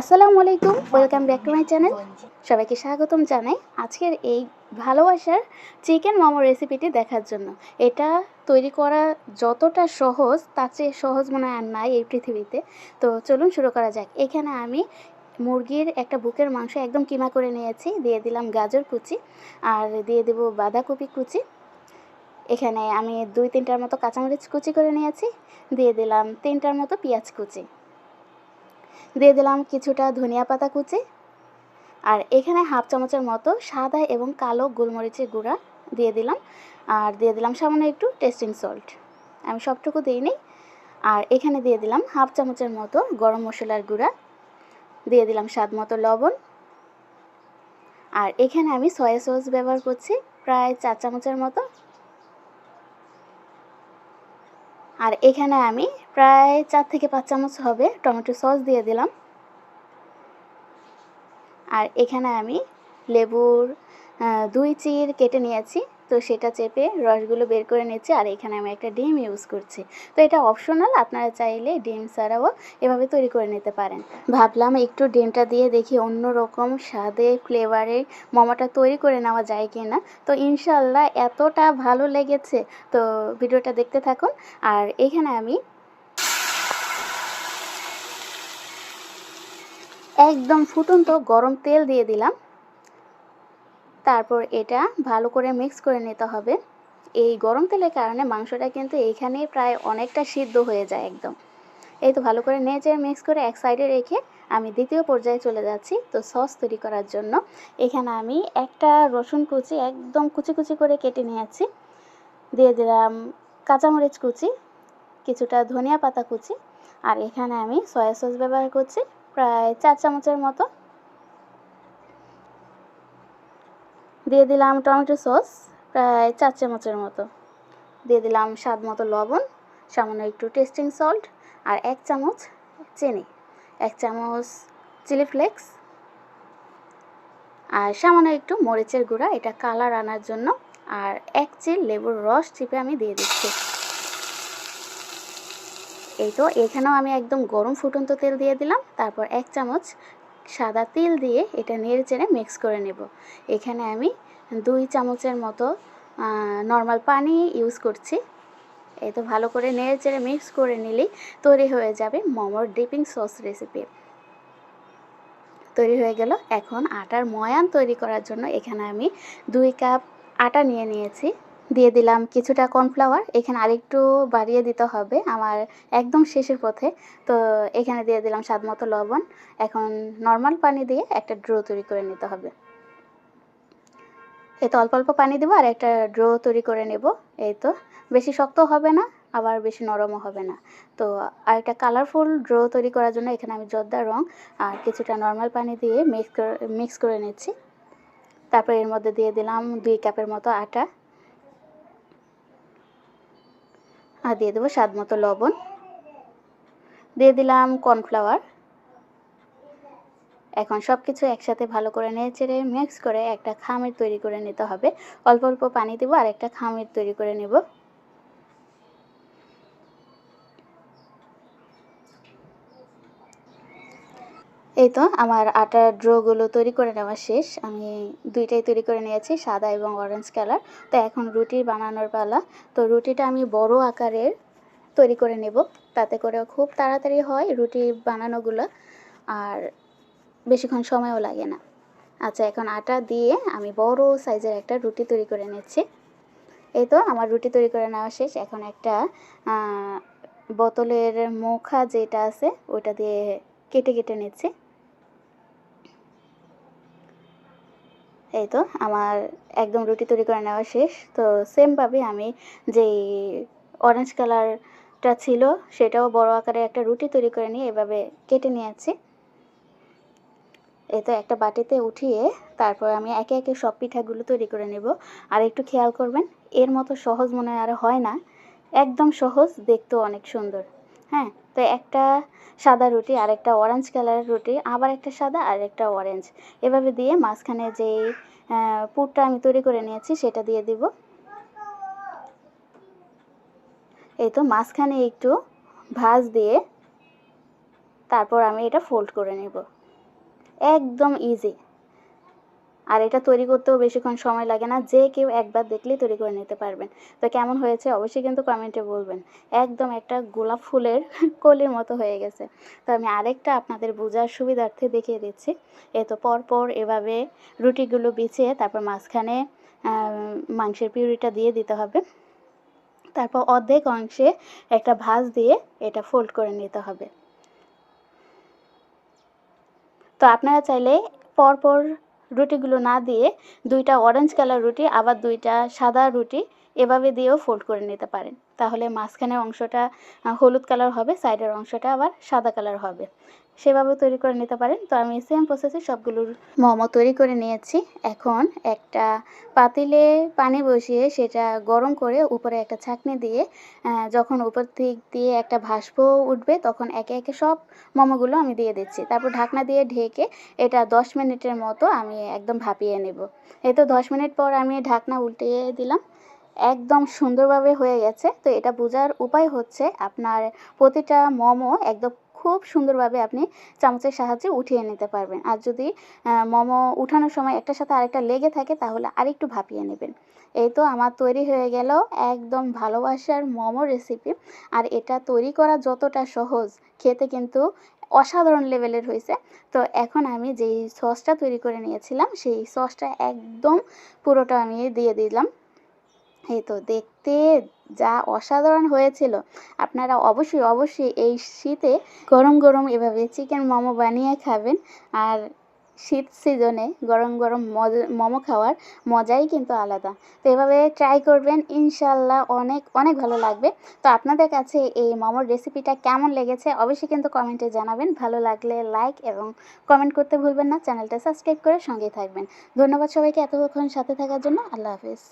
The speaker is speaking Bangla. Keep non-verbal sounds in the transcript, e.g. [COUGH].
আসসালামু আলাইকুম welcome back to my channel সবাইকে স্বাগতম জানাই আজকের এই ভালোবাসার চিকেন মোমো রেসিপিটি দেখার জন্য। এটা তৈরি করা যতটা সহজ, তার চেয়ে সহজ মনে হয় আর নাই এই পৃথিবীতে। তো চলুন শুরু করা যাক। এখানে আমি মুরগির একটা বুকের মাংস একদম কিমা করে নিয়েছি। দিয়ে দিলাম গাজর কুচি আর দিয়ে দেবো বাঁধাকপি কুচি। এখানে আমি দুই তিনটার মতো কাঁচামরিচ কুচি করে নিয়েছি। দিয়ে দিলাম তিনটার মতো পেঁয়াজ কুচি। দিয়ে দিলাম কিছুটা ধনিয়া পাতা কুচি। আর এখানে হাফ চামচের মতো সাদা এবং কালো গোলমরিচের গুঁড়া দিয়ে দিলাম। আর দিয়ে দিলাম সামান্য একটু টেস্টিং সল্ট আমি সবটুকু দিইনি আর এখানে দিয়ে দিলাম হাফ চামচের মতো গরম মশলার গুঁড়া। দিয়ে দিলাম স্বাদ মতো লবণ। আর এখানে আমি সয়া সস ব্যবহার করছি প্রায় চার চামচের মতো। আর এখানে আমি প্রায় চার থেকে পাঁচ চামচ হবে টমেটো সস দিয়ে দিলাম। আর এখানে আমি লেবুর দুই চির কেটে নিয়েছি, তো সেটা চেপে রসগুলো বের করে নিচ্ছি আর এখানে আমি একটা ডিম ইউজ করছি। তো এটা অপশনাল আপনারা চাইলে ডিম ছাড়াও এভাবে তৈরি করে নিতে পারেন। ভাবলাম একটু ডিমটা দিয়ে দেখি অন্য রকম স্বাদে ফ্লেভারে মোমোটা তৈরি করে নেওয়া যায় কি না তো ইনশাল্লাহ এতটা ভালো লেগেছে। তো ভিডিওটা দেখতে থাকুন। আর এখানে আমি একদম ফুটন্ত গরম তেল দিয়ে দিলাম। তারপর এটা ভালো করে মিক্স করে নিতে হবে। এই গরম তেলের কারণে মাংসটা কিন্তু এইখানেই প্রায় অনেকটা সিদ্ধ হয়ে যায় একদম। এই তো ভালো করে নেচে মিক্স করে এক সাইডে রেখে আমি দ্বিতীয় পর্যায়ে চলে যাচ্ছি তো সস তৈরি করার জন্য। এখানে আমি একটা রসুন কুচি একদম কুচি কুচি করে কেটে নিয়েছি। দিয়ে দিলাম কাঁচামরিচ কুচি, কিছুটা ধনিয়া পাতা কুচি, আর এখানে আমি সয়া সস ব্যবহার করছি। প্রায় চার চামচের মতো। দিয়ে দিলাম টমেটো সস, প্রায় চার চামচের মতো। দিয়ে দিলাম স্বাদ মতো লবণ, সামান্য একটু টেস্টিং সল্ট আর এক চামচ চিনি। এক চামচ চিলি ফ্লেক্স আর সামান্য একটু মরিচের গুঁড়া, এটা কালার আনার জন্য। আর এক চিল লেবুর রস চিপে আমি দিয়ে দিচ্ছি। এই তো, এখানেও আমি একদম গরম ফুটন্ত তেল দিয়ে দিলাম। তারপর এক চামচ সাদা তিল দিয়ে এটা নেড়ে চেড়ে মিক্স করে নেব। এখানে আমি দুই চামচের মতো নর্মাল পানি ইউজ করছি। এই তো ভালো করে নেড়ে চেড়ে মিক্স করে নিলেই তৈরি হয়ে যাবে মোমোর ডিপিং সস রেসিপি তৈরি হয়ে গেল। এখন আটার ময়ান তৈরি করার জন্য এখানে আমি দুই কাপ আটা নিয়ে নিয়েছি। দিয়ে দিলাম কিছুটা কর্নফ্লাওয়ার। এখানে আরেকটু বাড়িয়ে দিতে হবে আমার একদম শেষের পথে। তো এখানে দিয়ে দিলাম স্বাদ মতো লবণ। এখন নর্মাল পানি দিয়ে একটা ড্রো তৈরি করে নিতে হবে। এই তো অল্প অল্প পানি দেবো আর একটা ড্রো তৈরি করে নেব। এই তো বেশি শক্ত হবে না, আবার বেশি নরমও হবে না। তো আর একটা কালারফুল ড্রো তৈরি করার জন্য এখানে আমি জর্দার রং আর কিছুটা নর্মাল পানি দিয়ে মিক্স করে মিক্স করে নিচ্ছি। তারপর এর মধ্যে দিয়ে দিলাম দুই কাপের মতো আটা। আর দিয়ে দেবো স্বাদ মতো লবণ। দিয়ে দিলাম কর্নফ্লাওয়ার। এখন সব কিছু একসাথে ভালো করে নেড়েচেড়ে মিক্স করে একটা খামির তৈরি করে নিতে হবে। অল্প অল্প পানি দেবো আর একটা খামির তৈরি করে নেব। এই তো, আমার আটার ড্রোগুলো তৈরি করে নেওয়া শেষ। আমি দুইটাই তৈরি করে নিয়েছি, সাদা এবং অরেঞ্জ কালার তো এখন রুটি বানানোর পালা। তো রুটিটা আমি বড় আকারের তৈরি করে নেব, তাতে করে খুব তাড়াতাড়ি হয় রুটি বানানোগুলো। আর বেশিক্ষণ সময়ও লাগে না। আচ্ছা এখন আটা দিয়ে আমি বড় সাইজের একটা রুটি তৈরি করে নিচ্ছি। এই তো, আমার রুটি তৈরি করে নেওয়া শেষ। এখন একটা বোতলের মুখা যেটা আছে ওটা দিয়ে কেটে কেটে নিচ্ছি। এই তো, আমার একদম রুটি তৈরি করে নেওয়া শেষ। তো সেমভাবে আমি যেই অরেঞ্জ কালারটা ছিল, সেটাও বড় আকারে একটা রুটি তৈরি করে নিয়ে এভাবে কেটে নিয়েছি। এই তো একটা বাটিতে উঠিয়ে তারপর আমি একে একে সব পিঠাগুলো তৈরি করে নেব। আর একটু খেয়াল করবেন, এর মতো সহজ মনে আর হয় না। একদম সহজ, দেখতেও অনেক সুন্দর। হ্যাঁ তো একটা সাদা রুটি আর একটা অরেঞ্জ কালারের রুটি, আবার একটা সাদা আর একটা অরেঞ্জ এভাবে দিয়ে মাঝখানে যেই পুরটা আমি তৈরি করে নিয়েছি, সেটা দিয়ে দিব। এই তো মাঝখানে একটু ভাজ দিয়ে তারপর আমি এটা ফোল্ড করে নেব। একদম ইজি আর এটা তৈরি করতেও বেশিক্ষণ সময় লাগে না, যে কেউ একবার দেখলেই তৈরি করে নিতে পারবেন। তো কেমন হয়েছে অবশ্যই কিন্তু কমেন্টে বলবেন। একদম একটা গোলাপ ফুলের [LAUGHS] কলির মতো হয়ে গেছে। তো আমি আরেকটা আপনাদের বোঝার সুবিধার্থে দেখিয়ে দিচ্ছি। এ তো পরপর এভাবে রুটিগুলো বিছিয়ে তারপর মাঝখানে মাংসের পিউরিটা দিয়ে দিতে হবে। তারপর অর্ধেক অংশে একটা ভাঁজ দিয়ে এটা ফোল্ড করে নিতে হবে। তো আপনারা চাইলে পরপর রুটিগুলো না দিয়ে দুইটা অরেঞ্জ কালার রুটি, আবার দুইটা সাদা রুটি এভাবে দিয়েও ফোল্ড করে নিতে পারেন। তাহলে মাঝখানের অংশটা হলুদ কালার হবে সাইডের অংশটা আবার সাদা কালার হবে। সেভাবে তৈরি করে নিতে পারেন। তো আমি সেম প্রসেসে সবগুলো মোমো তৈরি করে নিয়েছি। এখন একটা পাতিলে পানি বসিয়ে সেটা গরম করে উপরে একটা ছাঁকনি দিয়ে যখন উপর দিক দিয়ে একটা ভাস্প উঠবে তখন একে একে সব মোমোগুলো আমি দিয়ে দিচ্ছি। তারপর ঢাকনা দিয়ে ঢেকে এটা দশ মিনিটের মতো আমি একদম ভাপিয়ে নেব। এই তো দশ মিনিট পর আমি ঢাকনা উল্টিয়ে দিলাম। একদম সুন্দরভাবে হয়ে গেছে। তো এটা বোঝার উপায় হচ্ছে আপনার প্রতিটা মোমো একদম খুব সুন্দরভাবে আপনি চামচের সাহায্যে উঠিয়ে নিতে পারবেন। আর যদি মোমো উঠানোর সময় একটার সাথে আরেকটা লেগে থাকে, তাহলে আরেকটু ভাপিয়ে নেবেন। এই তো আমার তৈরি হয়ে গেল একদম ভালোবাসার মোমো রেসিপি আর এটা তৈরি করা যতটা সহজ, খেতে কিন্তু অসাধারণ লেভেলের হয়েছে। তো এখন আমি যেই সসটা তৈরি করে নিয়েছিলাম, সেই সসটা একদম পুরোটা আমি দিয়ে দিলাম। এই তো দেখতে যা অসাধারণ হয়েছিল। আপনারা অবশ্যই অবশ্যই এই শীতে গরম গরম এভাবে চিকেন মোমো বানিয়ে খাবেন। আর শীত সিজনে গরম গরম মোমো খাওয়ার মজাই কিন্তু আলাদা। তো এভাবে ট্রাই করবেন ইনশাল্লাহ অনেক অনেক ভালো লাগবে। তো আপনাদের কাছে এই মোমোর রেসিপিটা কেমন লেগেছে অবশ্যই কিন্তু কমেন্টে জানাবেন। ভালো লাগলে লাইক এবং কমেন্ট করতে ভুলবেন না। চ্যানেলটা সাবস্ক্রাইব করে সঙ্গেই থাকবেন। ধন্যবাদ সবাইকে এতক্ষণ সাথে থাকার জন্য। আল্লাহ হাফিজ।